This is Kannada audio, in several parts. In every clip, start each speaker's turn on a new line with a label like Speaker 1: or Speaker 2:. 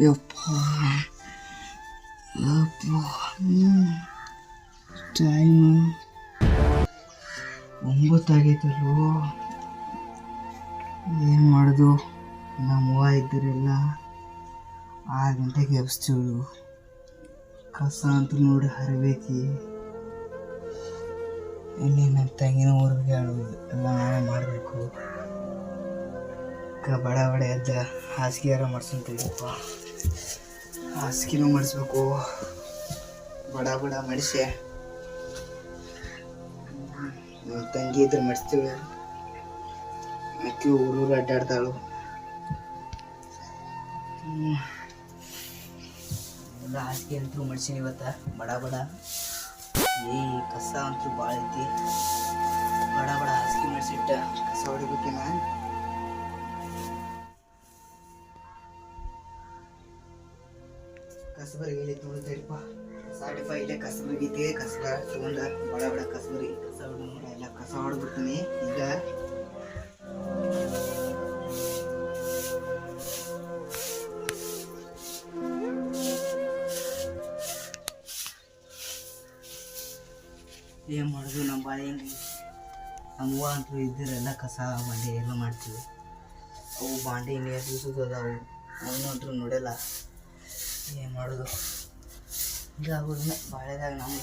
Speaker 1: ಯಪ್ಪ ಯಪ್ಪ ಟೈಮ್ ಒಂಬತ್ತಾಗೈತಲ್ವೋ ಏನು ಮಾಡೋದು? ನಮ್ಮವ್ವ ಇದ್ದರೆಲ್ಲ ಆರು ಗಂಟೆಗೆ ಎಬ್ಸ್ತೀಳು ಕಸ ಅಂತ ನೋಡಿ ಹರಿಬೇಕಿ. ಇಲ್ಲಿ ನನ್ನ ತಂಗಿನ ಊರಿಗೆ ಎಲ್ಲ ನಾವೇ ಮಾಡಬೇಕು. ಬಡ ಬಡ ಎದ್ದ ಹಾಸಿಗೆಯಾರ ಮಾಡ್ಸಂತೀವಪ್ಪ ಹಾಸಿಗೆನೂ ಮಾಡಿಸ್ಬೇಕು ಬಡ ಬಡ ಮಡಿಸಿ. ತಂಗಿ ಇದ್ರೆ ಮಾಡಿಸ್ತೀವಿ. ಅಕ್ಕಿ ಊರೂರು ಅಡ್ಡಾಡ್ತಾಳು. ಎಲ್ಲ ಹಾಸಿಗೆ ಅಂತೂ ಮಡ್ಸೀನಿ ಇವತ್ತ. ಬಡ ಬಡ. ಏ ಕಸ ಅಂತೂ ಭಾಳ ಐತಿ. ಬಡ ಬಡ ಹಾಸಿಗೆ ಮಾಡಿಸಿಟ್ಟ. ಕಸ ಹೊಡಿಬೇಕೇನ? ಕಸಬರಿ ಇಲ್ಲಿ ತೊಳಿತಾರಿಪ್ಪ ಸಾಡಿಪ ಇಲ್ಲೇ ಕಸಬರಿ ಇದೆ. ಕಸಬ ತಗೊಂಡ ಬಡ ಬಡ ಕಸಬರಿ. ಕಸ ನೋಡ ಎಲ್ಲ ಕಸ ಹೊಡೆದ್ಬಿಡ್ತೀನಿ ಈಗ ಏನು ಮಾಡೋದು ನಮ್ಮ ಬಾಳೆ ನಮ್ಮವ್ವ ಅಂತೂ ಇದ್ದಿರೆಲ್ಲ ಕಸ, ಬಾಂಡೆ ಎಲ್ಲ ಮಾಡ್ತೀವಿ ಅವು ಬಾಂಡೆ ನೀರು ಅದಾವು. ಅವನು ಅಂತೂ ನೋಡಲ್ಲ. ಏನು ಮಾಡೋದು? ಹಿಂಗಾಗೋದನ್ನ ಬಾಳೆದಾಗ ನಾವು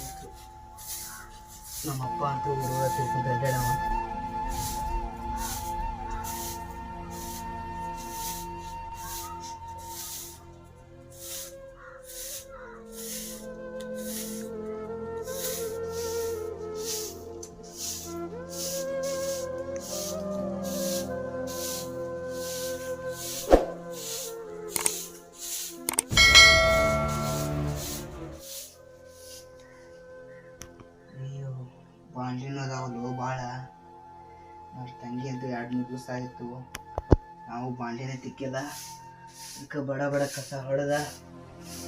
Speaker 1: ನಮ್ಮ ಅಪ್ಪ ಅಂತೂ ಹುಡುಗ ತಿಳ್ಕೊಂತ ಅಡ್ಡಾಡವ ಬಾಂಡ್ಲಿನೂ ಅದಾವಲ್ವ ಭಾಳ ಅವ್ರ ತಂಗಿ ಅಂತ ಎರಡು ಮೂರು ದಿವಸ ಆಯಿತು. ನಾವು ಬಾಂಡ್ಲಿನೇ ತಿಕ್ಕಿಲ್ಲ. ಇಕ್ಕ ಬಡ ಬಡ ಕಸ ಹೊಡೆದ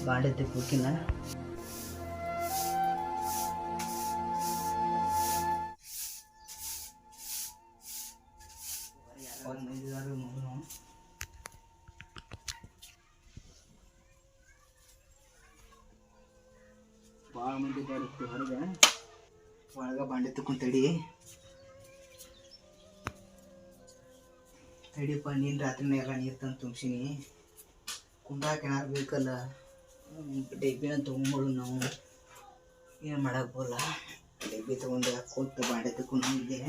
Speaker 1: ಬಾಂಡೆ ತಿಕ್ಕೋಕಿನ ಭಾಳ ಮಂದಿ ಬರುತ್ತೆ ಹೊರಗೆ. ಒಳಗೆ ಬಾಂಡೆ ತಕೊಂಡ್ ತಡಿ. ತಡಿಯಪ್ಪ, ನೀನು ರಾತ್ರಿ ಎಲ್ಲ ನೀರು ತಂದು ತುಂಬಿಸಿನಿ. ಕುಂಡಾಕ ಏನಾರು ಬೇಕಲ್ಲ. ಡಬ್ಬಿನ ತೊಗೊಂಬಿಡು ನಾವು. ಏನು ಮಾಡಕ್ಕೆ ಡಬ್ಬಿ ತೊಗೊಂಡು ಕೂತು ಬಾಂಡೆ ತಕೊಂಡು ಹೋಗಿದ್ದೆ.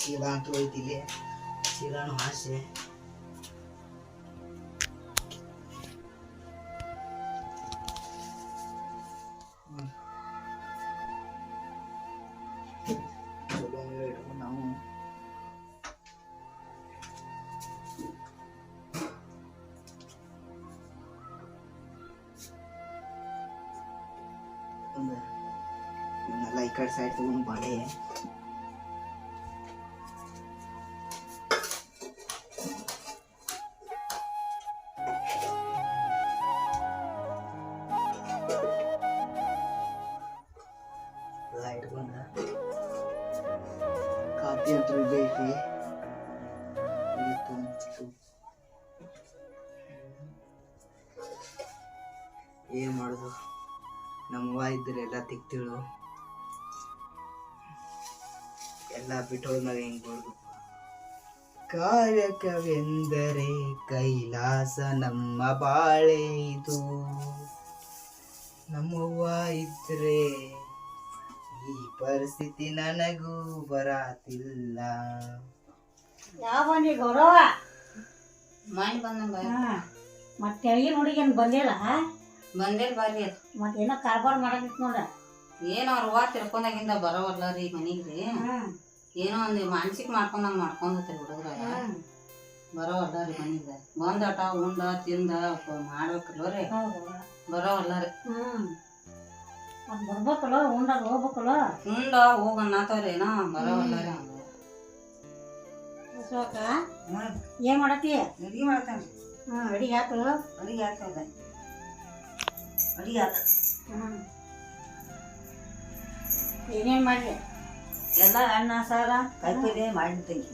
Speaker 1: ಚೀಲ ಅಂತೂ ಇಲ್ಲಿ. ಚೀಲನೂ ಹಾಸೆ ಚಲೋ ನೀರು ಇಟ್ಕೊಂಡು ನಾವು ಒಂದು ಇವನ್ನೆಲ್ಲ ಈ ಕಡೆ ಸೈಡ್ ತಗೊಂಡು ಬಾಳೆ ಇವತ್ತು ಒಂದಿಷ್ಟು ಏನು ಮಾಡೋದು? ನಮ್ಮವ್ವ ಇದ್ರೆ ಎಲ್ಲ ತಿಕ್ತಿಳು ಎಲ್ಲ ಬಿಟ್ಟೋದ್ಮೇಲೆ ಹೆಂಗೆ ಬರೋದು ಕಾಯಕವೆಂದರೆ ಕೈಲಾಸ ನಮ್ಮ ಬಾಳೆ ಇದು. ನಮ್ಮವ್ವ ಇದ್ರೆ ಈ ಪರಿಸ್ಥಿತಿ ನನಗೂ ಬರಾತಿಲ್ಲ.
Speaker 2: ಯಾವ ಬಂದಿ ಗೌರವ?
Speaker 3: ಮಾಡಿ ಬಂದಂಗ
Speaker 2: ಮತ್ತೆ ತೆಳಗಿನ ಏನು ಬಂದಿಲ್ಲ?
Speaker 3: ಬಂದೇಲ್ ಬಾರಿ ಅದು.
Speaker 2: ಏನೋ ಕಾರ್ಬಾರ್ ಮಾಡದಿತ್ತು ನೋಡ.
Speaker 3: ಏನೋ ಅವ್ರ ಅವ್ವ ತಿಳ್ಕೊಂಡಾಗಿಂದ ಬರೋವಲ್ಲ ರೀ ಮನಿಗ್ರಿ. ಏನೋ ಒಂದು ಮಾನಸಿಕ ಮಾಡ್ಕೊಂಡಂಗ ಮಾಡ್ಕೊಂಡತ್ರಿ ಹುಡುಗ್ರ ಬರೋವಲ್ಲ ರೀ ಮನೆಗೆ. ಬಂದಟ ಉಂಡ ತಿಂದ ಪ- ಮಾಡ್ಬೇಕಲ್ವ ರೀ
Speaker 2: ಹೌದು.
Speaker 3: ಬರೋವಲ್ಲ ರೀ.
Speaker 2: ಹ್ಮ್. ಮತ್ತೆ ಬರ್ಬೇಕಲ್ಲ ಉಂಡಾಗ ಹೋಗ್ಬೇಕಲ್ಲ?
Speaker 3: ಉಂಡ ಹೋಗನ್ನಾತವ್ರಿ ಏನೋ ಬರೋಲ್ಲ.
Speaker 2: ಅಶೋಕ ಏನ್ ಮಾಡತ್ತಿ?
Speaker 3: ಅಡಿಗೆ ಮಾಡ್ತಾನೆ
Speaker 2: ಹ್ಮ್ ಅಡಿಗೆ ಆತು?
Speaker 3: ಅಡಿಗೆ ಆಗ್ತದೆ ಅಡಿಗೆ ಆತ.
Speaker 2: ಹ್ಮ್ ಏನೇನ್ ಮಾಡ್ಲಿ?
Speaker 3: ಎಲ್ಲ ಅನ್ನ ಸಾರ ಕಾಯಿಪಲ್ಲೆ ಮಾಡಿರ್ತೀನಿ.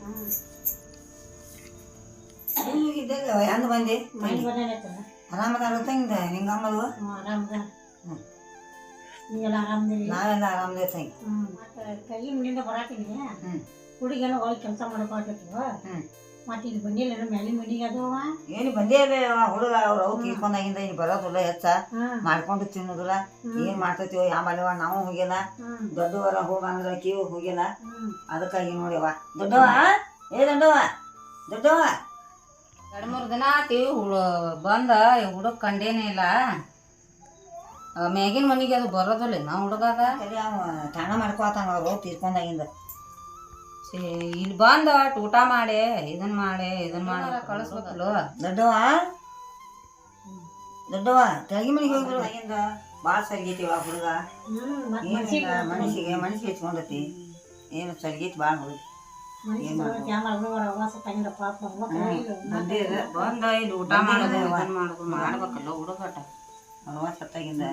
Speaker 4: ಎಂದ ಬಂದಿ?
Speaker 2: ಮನೆ ಬಂದಾಗೈತೆ
Speaker 4: ಆರಾಮದಾರ ತಂಗಿದ ನಿಂಗೆ ಅಮ್ಮದು
Speaker 2: ಹ್ಞೂ ಆರಾಮದ
Speaker 4: ಹ್ಮ್.
Speaker 2: ನೀವೆಲ್ಲ ಆರಾಮದಿರಿ?
Speaker 4: ನಾವೆಲ್ಲ ಆರಾಮದೇ ತಂಗಿ
Speaker 2: ಹ್ಞೂ ಮತ್ತೆ ಕೈ ಮುಂದಿಂದ ಬರಾತೀನಿ.
Speaker 4: ಹ್ಮ್.
Speaker 2: ಹುಡುಗೆಲ್ಲ ಒಳಗೆ ಕೆಲಸ. ಮತ್ತೆ ಇಲ್ಲಿ ಬಂದಿಲ್ಲ ಮನೆಗೆ ಅದು
Speaker 4: ಏನು ಬಂದೇ ಇಲ್ಲ ಹುಡುಗ ಅವ್ರು ಅವು ತೀರ್ಕೊಂಡಾಗಿಂದ ಇಲ್ಲಿ ಬರೋದಿಲ್ಲ ಹೆಚ್ಚ. ಮಾಡ್ಕೊಂಡು ತಿನ್ನೋದಿಲ್ಲ. ಏನ್ ಮಾಡ್ತೈತಿ ಆಮೇಲೆ ನಾವು ಹೋಗಿಲ್ಲ ದೊಡ್ಡವರ ಹೋಗಂದ್ರ ಕಿವು ಹೋಗಿಲ್ಲ ಅದಕ್ಕಾಗಿ ನೋಡಿವ ದೊಡ್ಡವ? ಏ ದೊಡ್ಡವ? ದೊಡ್ಡವ?
Speaker 3: ಎರಡು ಮೂರು ದಿನ ಆತಿ ಹುಡು ಬಂದ ಹುಡುಗ ಕಂಡೇನೇ ಇಲ್ಲ. ಮ್ಯಾಗಿನ ಮನೆಗೆ ಅದು ಬರೋದಲ್ಲ. ನಾ ಹುಡುಗದ.
Speaker 4: ಸರಿ ಅವ ತಾಣ ಮಾಡ್ಕೋತಾನ ಅವ್ರು ತೀರ್ಕೊಂಡಾಗಿಂದ.
Speaker 3: ಇಲ್ಲಿ ಬಂದ ಊಟ ಮಾಡಿ ಇದನ್ ಮಾಡಿ ಇದನ್ ಮಾಡಿ. ಕಳಿಸ್ಬೇಕಲ್ಲ
Speaker 4: ದೊಡ್ಡವ ದೊಡ್ಡವ ತೆಳಗಿ ಮನೆಗೆ ಹೋಗಿ ಆಗಿಂದ ಭಾಳ ಸರಿಗೈತಿವ ಹುಡುಗ.
Speaker 2: ಮತ್ತೆ
Speaker 4: ಏನಿಲ್ಲ ಮನಸ್ಸಿಗೆ ಮನಸ್ಸಿಗೆ ಹೆಚ್ಕೊಂಡತಿ. ಏನು ಸರಿಗೈತಿ ಭಾಳ ಹುಡುಗ. ಬಂದೇ ಇಲ್ಲ
Speaker 3: ಊಟ ಮಾಡೋದು ಮಾಡೋದು ಮಾಡ್ಬೇಕಲ್ಲ ಹುಡುಗಾಟ.
Speaker 4: ಸತ್ತಾಗಿಂದ.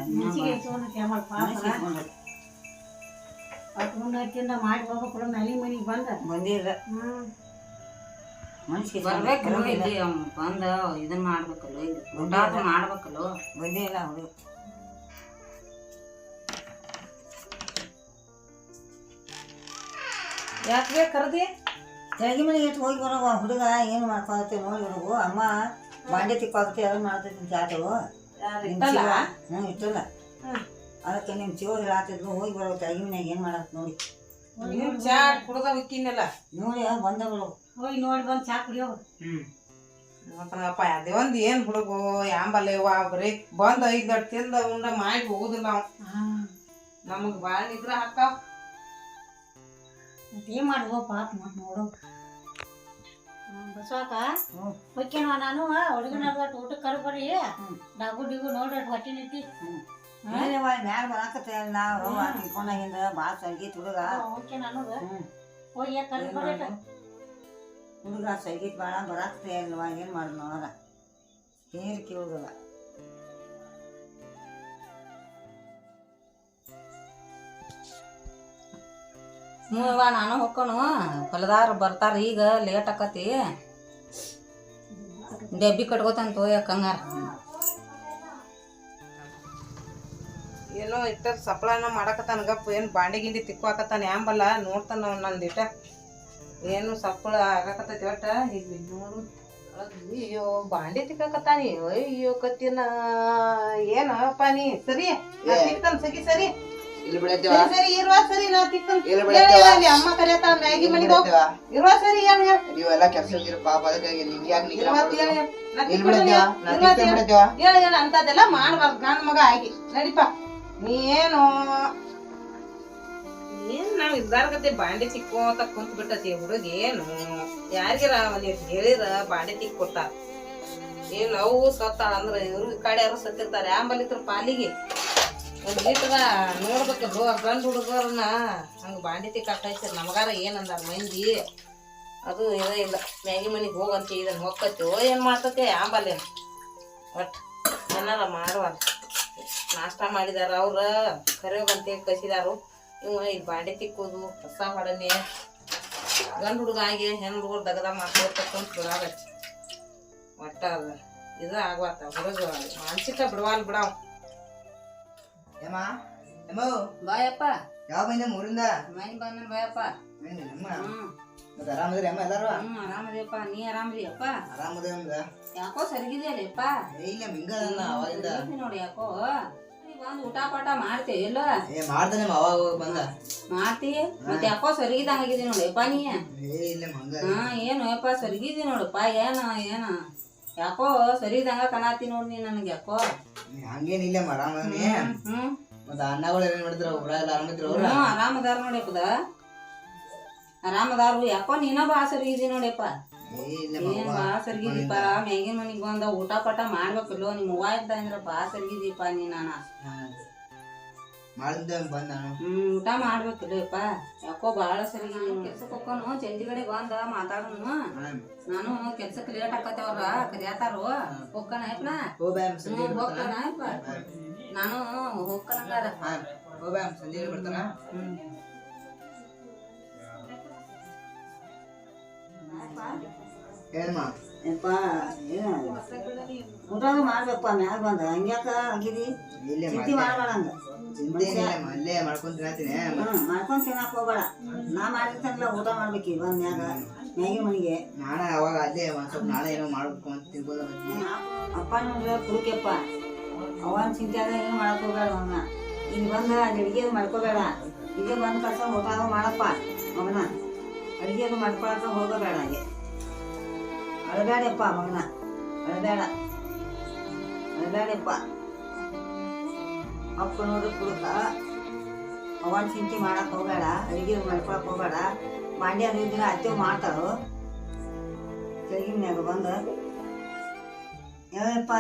Speaker 2: ಮಾಡಿ ಹೋಗ್ಬೇಕು ಮನೆಗೆ ಬಂದ. ಹ್ಞೂ
Speaker 4: ಮನ್ಸಿಗೆ
Speaker 3: ಬರ್ಬೇಕಲ್ಲ ಇಲ್ಲಿ ಅವ್ನ್ ಬಂದ ಇದನ್ನ ಮಾಡ್ಬೇಕಲ್ಲ ಇದು. ಊಟ ಅದು ಮಾಡ್ಬೇಕಲ್ಲ.
Speaker 4: ಬಂದೇ ಇಲ್ಲ ಹುಡುಗ
Speaker 3: ಯಾಕೆ ಕರ್ದಿ?
Speaker 4: ತೆಳಗಿ ಮನೆಗೆ ಇಟ್ಟು ಹೋಗಿ ಬರೋ ಹುಡುಗ ಏನು ಮಾಡ್ಕೊಳತ್ತೆ ನೋಡಿ ಹುಡುಗು ಅಮ್ಮ ಬಾಂಡೆ ತಿಕ್ಕಾಗುತ್ತೆ ಅದನ್ನ ಮಾಡ್ತೈತಿ ಅಂತ ಆತವು ಹ್ಞೂ ಇಟ್ಟಲ್ಲ ಅದಕ್ಕೆ ನಿಮ್ಮ ಚಿವ ಹೇಳತ್ತಿದ್ಲು ಹೋಗಿ ಬರೋ ತೆಳಗಿ ಮನೆಯಾಗ ಏನು ಮಾಡತ್ ನೋಡಿ.
Speaker 5: ಚಾ ಕುಡ್ದ
Speaker 4: ನೋಡಿ ಬಂದಗಳು
Speaker 2: ಹೋಗಿ ನೋಡಿ ಬಂದು ಚಾ ಕುಡಿಯೋ.
Speaker 5: ಮತ್ತಪ್ಪ ಅದೇ ಒಂದು ಏನು ಹುಡುಗು ಯಾಂಬಲ್ಲ ಬರೀ ಬಂದು ಐದ್ ತಿಂದ ಉಂಡ ಮಾಡಿ ಹೋಗುದಿಲ್ಲ
Speaker 2: ನಾವು
Speaker 5: ನಮಗೆ ಭಾಳ ಬಾಳ ನಿದ್ರ ಹಾಕಾವ್
Speaker 2: ಏನು ಮಾಡುವ ಪಾಪ ಮತ್ತೆ ನೋಡು.
Speaker 4: ಹ್ಞೂ
Speaker 2: ಹೊಕ್ಕೇನವ ನಾನು ಹುಡುಗನ ಊಟಕ್ಕೆ ಕರ್ಬರಿ ಡಗು ಡಾಗು ನೋಡ್ರಿ ಹೊಟ್ಟೆ ನಿಂತಿ.
Speaker 4: ಮ್ಯಾಲ ಬರಕತ್ತೆ ನಾವು. ತಿಳ್ಕೊಂಡಾಗಿಂದ ಭಾಳ ಸರಿಗೈತಿ ಹುಡುಗ
Speaker 2: ಓಕೆ ನಾನು ಹೋಗಿ ಕರು
Speaker 4: ಏನ್
Speaker 2: ಬರ್ರಿ
Speaker 4: ಮಾಡೋದು? ಹುಡುಗ ಸೈಗೈತಿ ಭಾಳ ಬರಾಕತ್ತೆ ಅಲ್ವಾ ಏನು ಮಾಡೋದು ನೋಡ ಏನು ಕೇಳೋದಿಲ್ಲ.
Speaker 3: ಹ್ಞೂ ನಾನು ಹೊಕ್ಕನು. ಹೊಲದಾರ ಬರ್ತಾರ ಈಗ ಲೇಟ್ ಆಕತಿ. ಡೆಬ್ಬಿ ಕಟ್ಕೋತಾನ ತೋಯ ಕಂಗಾರ.
Speaker 5: ಏನೋ ಇಟ್ಟ ಸಪ್ಳನ ಮಾಡಕತ್ತಾನ ಗಪ್ಪ ಏನು ಬಾಂಡೆ ಗಿಂಡಿ ತಿಕ್ಕೋಕತ್ತಾನ ಯಾಂಬಲ್ಲ ನೋಡ್ತಾನ ಅವ್ನ ಇಟ್ಟ. ಏನು ಸಪ್ಪಳ ಆಗಕತ್ತೈತಿ ಒಟ್ಟ, ಈಗ ನೋಡು. ಅಯ್ಯೋ, ಬಾಂಡಿ ತಿಕ್ಕಾಕತ್ತಾನಿ, ಅಯ್ಯೋ ಕತ್ತಿನ ಏನಪ್ಪ ನೀ, ಸರಿ ಸಿಗಿ ಸಗಿ, ಸರಿ.
Speaker 1: ಇಲ್ಲಿ ಬಿಡತ್ತೇವ
Speaker 5: ಸರಿ ಸರಿ ಇರುವ ಸರಿ ನಾ ತಿಕ್ಕನ್
Speaker 1: ಇಲ್ಲಿ ಬಿಡತ್ತೇವ
Speaker 5: ಅಮ್ಮ ಕರಿಯತ್ತಾಳ ಮ್ಯಾಗಿ ಮನಿಗೆ ಹೋಗ್ ಇರುವ ಸರಿ ಏನ್ ಹೇಳ.
Speaker 1: ನೀವೆಲ್ಲ ಕೆಲಸ ಇದ್ದೀರ ಪಾಪ ಅದಕ್ಕಾಗಿ ನಿಂಗೆ ಯಾಕೆ ನಿಗ್ರಹ
Speaker 5: ಇರುವತ್
Speaker 1: ಮಾಡೋದು?
Speaker 5: ಹೇಳ. ನಾ
Speaker 1: ಇಲ್ಲಿ
Speaker 5: ತಿಕ್ಕನ್
Speaker 1: ಬಿಡತ್ತೇವ ನಾ
Speaker 5: ಇರುವತ್
Speaker 1: ತಿಕ್ಕ
Speaker 5: ಹೇಳ.
Speaker 1: ಬಿಡತ್ತೇವ
Speaker 5: ಹೇಳ ಹೇಳ ಅಂತದೆಲ್ಲ ಮಾಡ್ಬಾರ್ದು ಗಂಡ ಮಗ ಆಗಿ. ನಡಿಪ. ನೀನು ಏನ್ ನಾವ್ ಇದ್ದಾರ್ಗತೆ ಬಾಂಡೆ ತಿಕ್ಕೋತ ಕುಂತ್ ಬಿಟ್ಟತಿ ಹುಡುಗ ಏನು? ಯಾರಿಗಾರ ನೀವು ಹೇಳಿರ ಬಾಂಡೆ ತಿಕ್ ಕೊಡ್ತಾರ ಏನ್ ಅವು ಸತ್ತಾಳ ಅಂದ್ರ ಇವ್ರ ಕಡೆ ಯಾರು ಸತ್ತಿರ್ತಾರ ಇದ್ರ ಪಾಲಿಗೆ. ಒಂದ್ ಲೀಟ್ರ ನೋಡ್ಬೇಕಲ್ವ ಗಂಡ ಹುಡುಗರನ್ನ ಹಂಗೆ ಬಾಂಡೆ ತಿಕ್ಕಾಕೈತಿರ್ ನಮಗಾರ ಏನಂದಾರ ಮಂದಿ? ಅದು ಇದೇ ಇಲ್ಲ. ಮ್ಯಾಗಿ ಮನೆಗೆ ಹೋಗಂತ ಇದನ್ನ ಓ, ಏನು ಮಾಡ್ತತೆ? ಆಂಬಲ್ಯ ಒಟ್ಟು ಏನಾರ ಮಾಡುವಲ್ಲ ನಾಷ್ಟ ಮಾಡಿದಾರ ಕರೆ ಕರಿಯೋಗಂತ ಕಸಿದಾರು. ಇವ ಇಲ್ಲಿ ಬಾಂಡೆ ತಿಕ್ಕೋದು ಹೊಸ ಹೊಡನೆ. ಗಂಡು ಹುಡುಗ ಆಗಿ ಹೆಣ್ಣು ಹುಡುಗರು ದಗದ ಮಾಡ್ಕೊತ ಬಿಡಾಗತ್ತೆ ಒಟ್ಟ ಇದು ಆಗ್ವಾತ ಹುಡುಗ ಮಾನಸಿಕ ಬಿಡವಾಲ್ ಬಿಡಾವ್.
Speaker 1: ಏಮ್ಮ ಏಮ್ಮ
Speaker 3: ಬಾಯಪ್ಪ.
Speaker 1: ಯಾವ ಬಂದೆ ಮೂರಿಂದ
Speaker 3: ಮನೆ ಬಂದ ಬಾಯಪ್ಪ.
Speaker 1: ಅಮ್ಮ. ಮತ್ತೆ ಆರಾಮದ್ರಿ ಅಮ್ಮ ಎಲ್ಲಾರು?
Speaker 3: ಹ್ಮ್ ಆರಾಮದಿಯಪ್ಪ ನೀ ಆರಾಮದಿಯಪ್ಪ
Speaker 1: ಆರಾಮದೇ ಅಮ್ದ
Speaker 3: ಯಾಕೋ ಸರಿಗಿದೆಯಲ್ಲಪ್ಪ?
Speaker 1: ಇಲ್ಲ ಅದನ್ನ ಅವಾಗಿಂದ.
Speaker 3: ನೋಡಿ ಯಾಕೋ. ಬಂದು ಊಟ ಪಾಠ ಮಾಡ್ತೇವೆ ಇಲ್ಲ
Speaker 1: ಏ ಮಾಡ್ತಾನೆ ಅವಾಗ ಬಂದ.
Speaker 3: ಮಾಡ್ತಿ? ಮತ್ತೆ ಯಾಕೋ ಸರಿಗಿದಂಗಾಗಿದೆ ನೋಡಪ್ಪ ನೀ?
Speaker 1: ಇಲ್ಲ
Speaker 3: ಹಾ ಏನು ಯಪ್ಪ ಸರಿಗಿದಿ ನೋಡಪ್ಪ. ಏನ ಏನ? ಯಾಕೋ ಸರಿದಂಗ ಕನಾತಿ ನೋಡ್ ನೀ ನನಗೆ ಯಾಕೋ?
Speaker 1: ಹಂಗೇನಿಲ್ಲ ಆರಾಮದನಿ
Speaker 3: ಹ್ಮ್
Speaker 1: ಮತ್ತೆ ಅಣ್ಣಗಳು ಏನ್ ಮಾಡಿದ್ರ? ಊರ ಎಲ್ಲ ಆರಾಮಿದ್ರು ಅವ್ರ?
Speaker 3: ಹ್ಮ್ ಆರಾಮದಾರ ನೋಡ್ಯಪ್ಪದ ಆರಾಮದಾರು ಯಾಕೋ ನೀನ ಬಾ ಸರಿ
Speaker 1: ಇದೀ ಇಲ್ಲ
Speaker 3: ಏನ್ ಮ್ಯಾಗಿನ ಮನಿಗ್ ಬಂದ ಊಟ ಪಾಠ ಮಾಡ್ಬೇಕಲ್ಲೋ ನಿಮ್ಮ ಹೂವ ಇದ್ದ ಅಂದ್ರ ಬಾ ಸರಿಗಿದೀಪ ನೀ ನಾನ.
Speaker 1: ಮಾಡಿದ್ದೆ ಬಂದ. ನಾನು
Speaker 3: ಹ್ಮ್ ಊಟ ಮಾಡ್ಬೇಕಲ್ಲಪ್ಪ ಯಾಕೋ ಬಾಳ ಸರಿಗಿದಿ ಕೆಲ್ಸಕ್ಕೆ ಹೋಗೋನು ಚಂದಿಗಡೆ ಬಂದ ಮಾತಾಡೋನು. ನಾನು ಕೆಲ್ಸಕ್ಕೆ ಲೇಟ್ ಆಕತ್ತೇವ್ರ ಕರಿಯಾತಾರು. ಹೋಗ್ಕನ ಯಪ್ನ
Speaker 1: ಓ ಬ್ಯಾಮ್ ಸಂಜೆ
Speaker 3: ಹ್ಮ್ ಹೋಗ್ಕನ ಯಪ್ಪ ನಾನು ಹೋಗ್ಕನಂಗಾರ
Speaker 1: ಹಾ ಓ ಬ್ಯಾಮ್ ಸಂಜೆ ಬರ್ತಾನ?
Speaker 3: ಹ್ಮ್.
Speaker 1: ಏನಮ್ಮ
Speaker 4: ಯಪ್ಪ ಏನು ಮಾಡ್ಬೇಕಪ್ಪ ಮ್ಯಾಗ ಬಂದ. ಹಂಗ್ಯಾಕ ಆಗಿದಿ
Speaker 1: ಇಲ್ಲೇ
Speaker 4: ಚಿಂತೆ ಮಾಡಬೇಡ
Speaker 1: ಚಿಂತೆ ಅಲ್ಲೇ ಮಾಡ್ಕೊಂಡ್ ತಿನ್ನತ್ತೀನಿ.
Speaker 4: ಹ್ಞೂ ಮಾಡ್ಕೊಂಡು ತಿನ್ನಕ್ಕೆ ಹೋಗ್ಬೇಡ. ನಾ ಊಟ ಮಾಡ್ಬೇಕು ಬಂದ ಮ್ಯಾಗ ಮನೆಗೆ.
Speaker 1: ನಾಳೆ ಅವಾಗ ಅಲ್ಲೇ ಒಂದ್ ಸ್ವಲ್ಪ ನಾಳೆ ಏನೋ ಮಾಡ್ಬೇಕು ಅಂತ
Speaker 4: ಅಪ್ಪ ಅವನ್ ಚಿಂತೆ ಏನು ಮಾಡಕ್ ಹೋಗ್ಬೇಡ ಅವನ್ನ ಇಲ್ಲಿ ಬಂದ ಅಲ್ಲಿ ಅಡಿಗೆ ಮಾಡ್ಕೋಬೇಡ. ಇಲ್ಲೇ ಬಂದ ಕಸ ಊಟ ಮಾಡಪ್ಪ ಅವನ ಅಡಿಗೆ ಅದು ಮಾಡ್ಕೊಳಕ ಹೋಗಬೇಡ ಅಲ್ಲಿ ಅಳಬೇಡಪ್ಪ ಮಗನ. ಅಳಬೇಡ ಅಳಬೇಡಪ್ಪ ಅಪ್ಪ ನೋಡ್ರಿ ಕುಡುಕ ಅವನ ಚಿಂತೆ ಮಾಡಕ್ ಹೋಗ್ಬೇಡ, ಅಡಿಗೆ ಮಾಡ್ಕೊಳಕ್ ಹೋಗ್ಬೇಡ. ಬಾಂಡೆ ದಿನ ಅತ್ತೆ ಮಾಡ್ತಾಳು. ಕೆಳಗಿನ್ಯಾಗ ಬಂದು ಯಾವಪ್ಪ